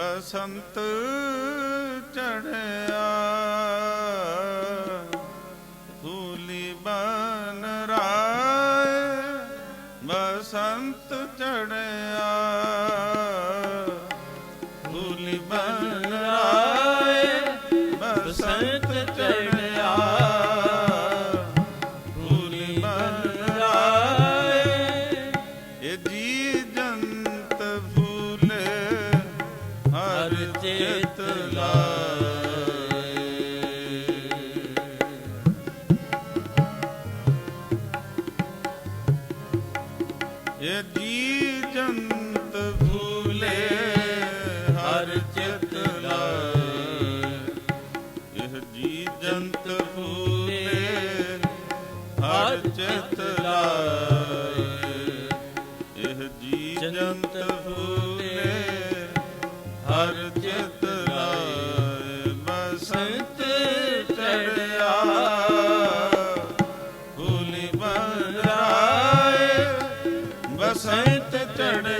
ਬਸੰਤ ਚੜਿਆ। ਫੂਲੀ ਬਨ ਰਾਏ ਬਸੰਤ ਚੜਿਆ। ਫੂਲੀ ਬਨ ਰਾਏ ਬਸੰਤ ਚੜਿਆ। ਫੂਲੀ ਬਨ ਬਸੰਤ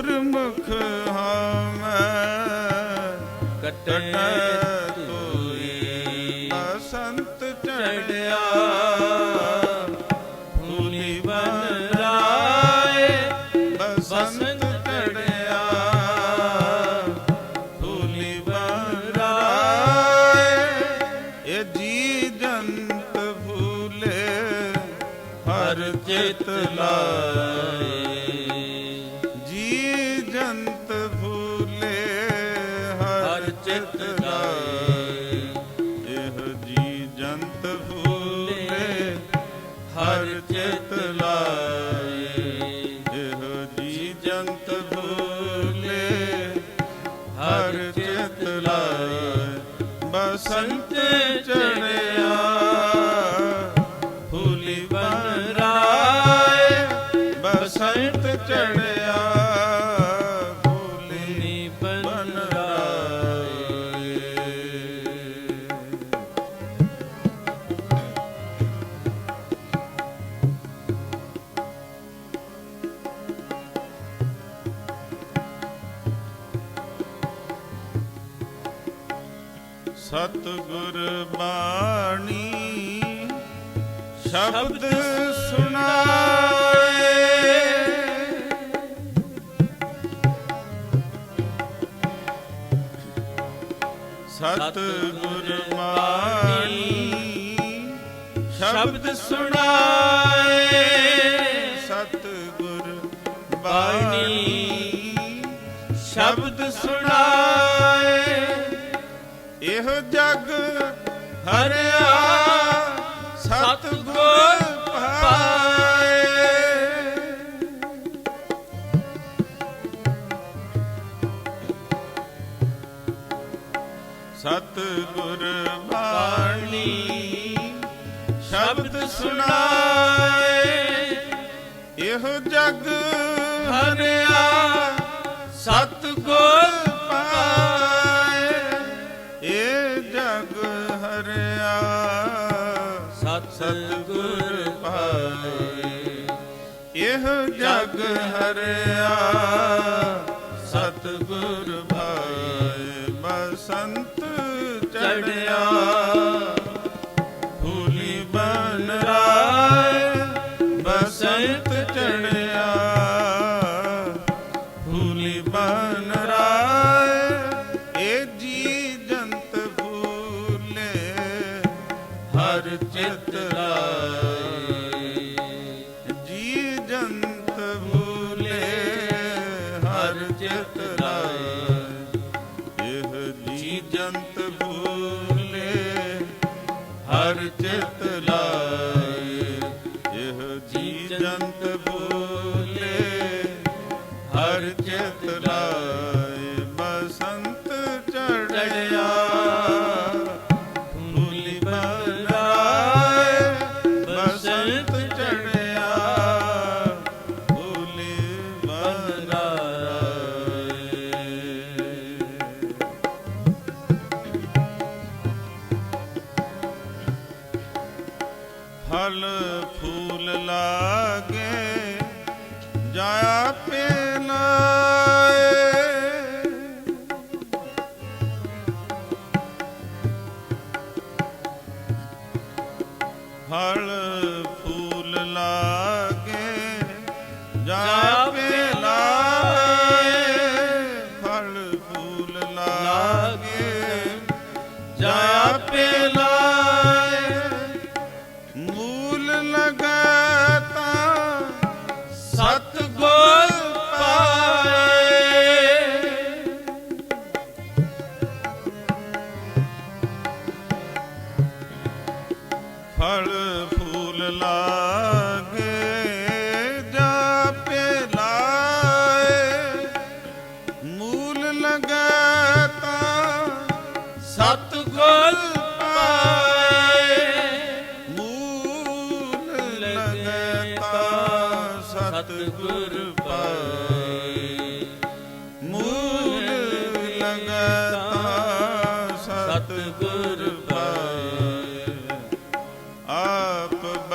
ਗੁਰਮੁਖ ਹਾਂ ਮੈਂ ਕੱਢੈ ਤੋਏ ਬਸੰਤ ਚੜਿਆ ਫੂਲੀ ਬਨ ਰਾਏ ਬਸੰਤ ਚੜਿਆ ਫੂਲੀ ਬਨ ਰਾਏ ਇਹ ਜੀ ਜੰਤ ਫੂਲੇ ਹਰ ਚਿਤ ਲਾਏ। ਬਸੰਤ ਸਤਿਗੁਰ ਬਾਣੀ ਸ਼ਬਦ ਸੁਣਾਏ। ਸਤਿਗੁਰ ਬਾਣੀ ਸ਼ਬਦ ਸੁਣਾਏ। ਸਤਿਗੁਰ ਬਾਣੀ ਸ਼ਬਦ ਸੁਣਾਏ। ਇਹ ਜਗ ਹਰਿਆ ਸਤਿਗੁਰ ਪਾਏ। ਸਤਿਗੁਰ ਬਾਣੀ ਸੁਣਾਏ। ਇਹੋ ਜਗ ਹਰਿਆ ਸਤ ਗੁਰ ਪਾਏ। ਸਤਗੁਰ ਪਾਏ। ਇਹ ਜਗ ਹਰਿਆ ਸਤਿਗੁਰ ਚਿਤ ਲਾਏ ਬਸੰਤ ਚੜਿਆ ਫੁੱਲੀ ਬਨਾਏ ਬਸੰਤ ਚੜਿਆ ਫੁੱਲੀ ਬਨਾਏ ਫਲ ਫੂਲ ਲਾਗੇ ਜਾਇਆ ਪੇਨਾਏ ਫਲ ਫੂਲ ਲਾਗੇ ਜਾਇਆ ਪੇਨਾਏ ਫਲ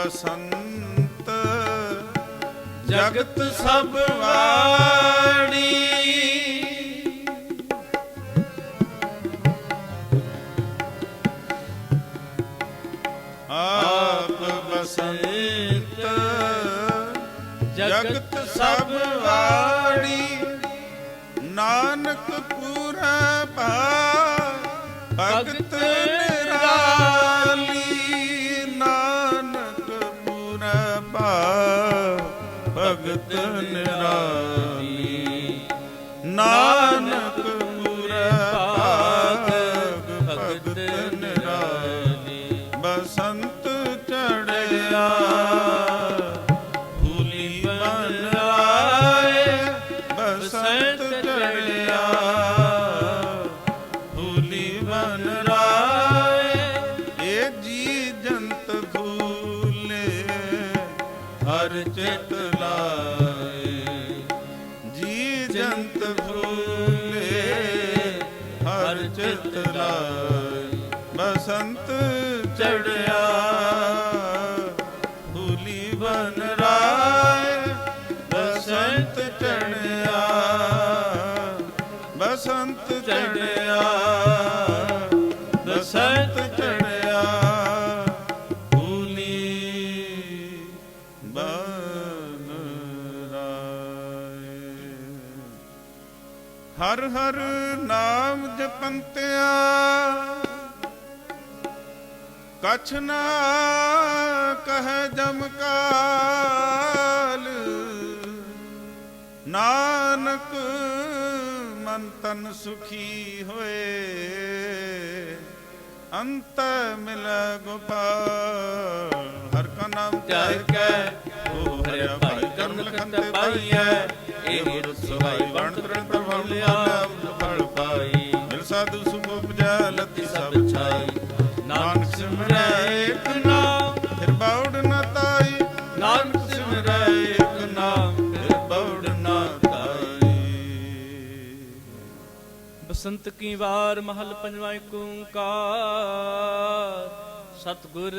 ਬਸੰਤ ਜਗਤ ਸਭ ਵਾੜੀ ਆਪ ਬਸੰਤ ਜਗਤ ਸਭ ਵਾੜੀ ਨਾਨਕ ਪੂਰਾ ਬਸੰਤ ਚੜਿਆ ਹਰ ਹਰ ਨਾਮ ਜਪੰਤਿਆ। ਕਛ ਨਾ ਕਹਿ ਜਮ ਕਾਲ। ਨਾਨਕ ਮਨ ਤਨ ਸੁਖੀ ਹੋਏ। ਅੰਤ ਮਿਲ ਗੋਪਾਲ। ਹਰ ਕਾ ਨਾਮ ਚਾਰ ਕੈ ਉਹ ਹਰਿਆ ਭਾਈ ਕਰਮ ਲਖੰਤ ਪਾਈਐ। ਇਹ ਰੁਤ ਸਹਾਈ ਪ੍ਰਭਾਵ ਬਸੰਤ ਕੀ ਵਾਰ ਮਹਲ ਪੰਜਵਾਂ ਓੰਕਾਰ। ਸਤਗੁਰ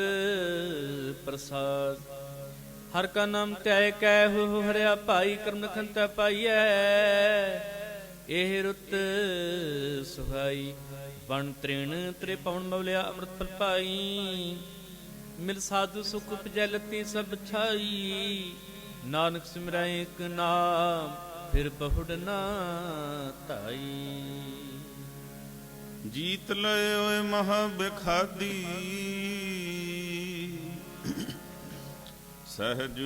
ਪ੍ਰਸਾਦ। ਹਰ ਕਾ ਨਾਮ ਤੈ ਕਹਿ ਹੋ ਹਰਿਆ ਭਾਈ ਕਰਮ ਖੰਤਾ ਪਾਈਐ। ਇਹ ਰੁੱਤ ਸੁਹਾਈ ਬਣ ਤ੍ਰਿਣ ਤ੍ਰੇ ਪਵਨ ਮਵਲਿਆ ਅੰਮ੍ਰਿਤ ਪ੍ਰਪਾਈ ਮਿਲ ਸਾਧੂ ਸੁਖ ਉਪਜੈ ਲਤੀ ਸਭ ਛਾਈ। ਨਾਨਕ ਸਿਮਰੈ ਇੱਕ ਨਾਮ, ਫਿਰ ਬਹੁੜ ਨਾ ਧਾਈ। ਜੀਤ ਲਏ ਓਏ ਮਹਾ ਬਿਖਾਦੀ। ਸਹਜ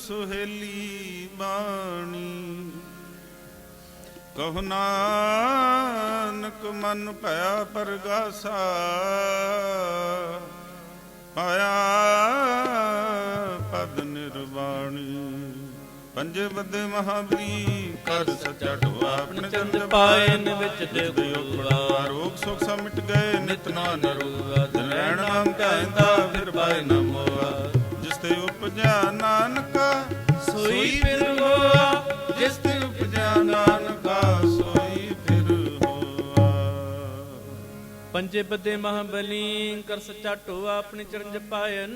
ਸੁਹੇਲੀ। ਬਾਣੀ। ਕਹੁ ਨਾਨਕ ਮਨ ਭਇਆ ਪਰਗਾਸਾ। ਪਾਇਆ ਪਦ ਨਿਰਵਾਣੀ। ਪੰਜੇ ਬੱਦੇ ਮਹਾਬਲੀ ਕਰ ਸੱਚਾ ਢੋਆ ਆਪਣੇ ਚੰਦ ਪਾਇਨ ਵਿੱਚ ਤੇ ਗੁਰੂਆ ਰੋਗ ਸੁਖ ਸਭ ਮਿਟ ਗਏ ਨਿਤ ਨਾਨ ਨਰੂਆ। ਦਿਨ ਰਹਿਣ ਨਾਮ ਕਹਿੰਦਾ ਫਿਰ ਪਾਏ ਨਾ ਮੋਆ। ਜਿਸ ਤੇ ਉਪਜਿਆ ਨਾਨਕਾ ਸੋਈ ਫਿਰ ਹੋਆ, ਜਿਸ ਤੇ ਉਪਜਿਆ ਨਾਨਕਾ, ਸੋਈ ਫਿਰ ਹੋਆ। ਪੰਜੇ ਬੱਦੇ ਮਹਾਬਲੀ, ਕਰ ਸੱਚਾ ਢੋਆ ਆਪਣੇ ਚਰਨ ਜਪਾਇਨ।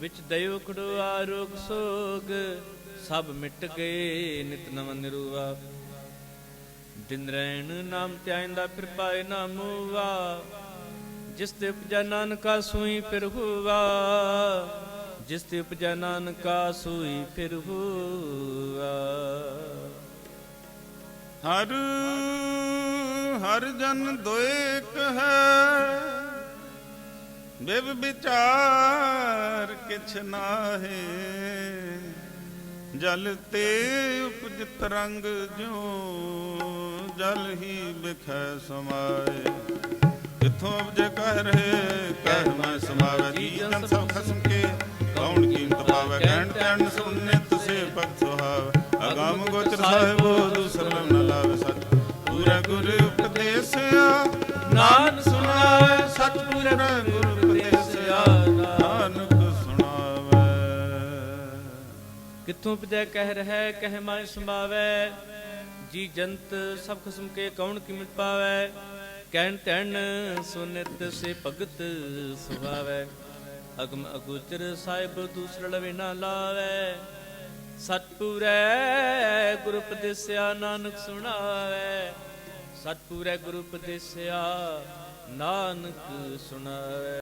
ਵਿੱਚ ਦਇਓ ਖੜੋ ਆਰੋਗ ਸੋਗ, ਸਭ ਮਿਟ ਗਏ ਨਿਤ ਨਵ ਨਿਰੂਆ। ਦਿਨ ਰਹਿਣ ਨਾਮ ਧਿਆਇਂਦਾ ਫਿਰ ਪਾਏ ਨਾ ਮੂਵਾ, ਜਿਸ ਤੇ ਉਪਜਾ ਨਾਨਕਾ ਸੋਈ ਫਿਰ ਹੋਵਾ ਜਿਸ ਤੇ ਉਪਜਾ ਨਾਨਕਾ ਸੋਈ ਫਿਰ ਹੋਵਾ ਹਰ ਹਰ ਜਨ ਦੋਇਕ ਹੈ ਬਿਵ ਵਿਚਾਰ ਕਿਛ ਨਾਹੀ। ਜਲ ਤੇ ਉਪਜ ਰੰਗ ਜੋ ਜਲ ਹੀ ਬਿਖੈ ਸਮਾਏ। ਇਥੋਂ ਉਪਜੇ ਕਹਿ ਰਹੇ, ਕਹਿ ਮੈਂ ਸਮਾਵੇ ਜੀ, ਜਨ ਸਭ ਖਸਮ ਕੇ। ਕਹਿਣ ਸੁਨਿਤ ਸੇ ਭਗਤ ਸੁਹਾਵ। ਅਗਮ ਗੋਚਰ ਸਾਹਿਬੋ ਦੂਸਰ ਨ ਲਾਵੇ ਸਚ। ਪੂਰਾ ਗੁਰ ਉਪਦੇਸਿਆ। ਨਾਨਕ ਸੁਣਾਵੇ ਸਤਿਗੁਰ ਗੁਰ ਉਪਦੇਸਿਆ। ਨਾਨਕ ਸੁਣਾਵੇ। ਕਿੱਥੋਂ ਪਜੈ ਕਹਿ ਰਹਿ, ਕਹਿ ਮੈਂ ਸੰਭਾਵੈ। ਜੀ ਜੰਤ ਸਭ ਖਸਮ ਕੇ ਕੌਣ ਕੀਮਤ ਪਾਵੈ। ਕਹਿਣ ਤੈਣ ਸੁਨਿਤ ਸੇ ਭਗਤ ਸੁਭਾਵੈ। ਅਗਮ ਅਗੋਚਰ ਸਾਹਿਬ ਦੂਸਰ ਲਵੇ ਨਾ ਲਾਵੈ। ਸਤਪੂਰੈ ਗੁਰੂ ਉਪਦੇਸਿਆ ਨਾਨਕ ਸੁਣਾਵੈ। ਸਤਪੂਰੈ ਗੁਰੂ ਉਪਦੇਸਿਆ ਨਾਨਕ ਸੁਣਾਵੈ।